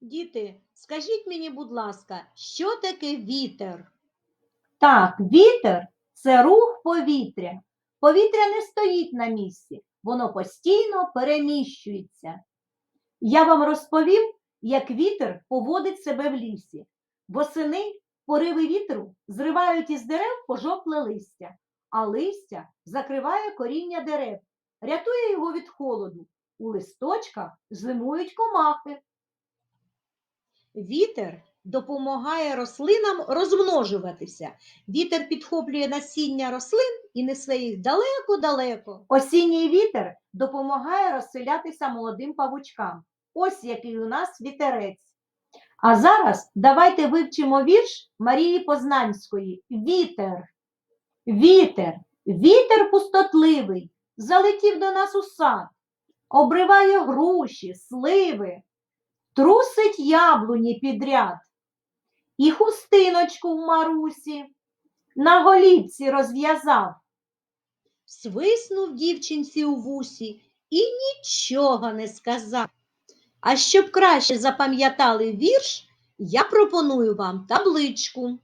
Діти, скажіть мені, будь ласка, що таке вітер? Так, вітер це рух повітря. Повітря не стоїть на місці, воно постійно переміщується. Я вам розповім, як вітер поводить себе в лісі. Восени пориви вітру зривають із дерев пожовкле листя, а листя закриває коріння дерев, рятує його від холоду. У листочках зимують комахи. Вітер допомагає рослинам розмножуватися. Вітер підхоплює насіння рослин і несе їх далеко-далеко. Осінній вітер допомагає розселятися молодим павучкам. Ось який у нас вітерець. А зараз давайте вивчимо вірш Марії Познанської. Вітер. Вітер, вітер пустотливий, залетів до нас у сад, обриває груші, сливи, трусить яблуні підряд. І хустиночку в Марусі на голівці розв'язав. Свиснув дівчинці у вусі і нічого не сказав. А щоб краще запам'ятали вірш, я пропоную вам табличку.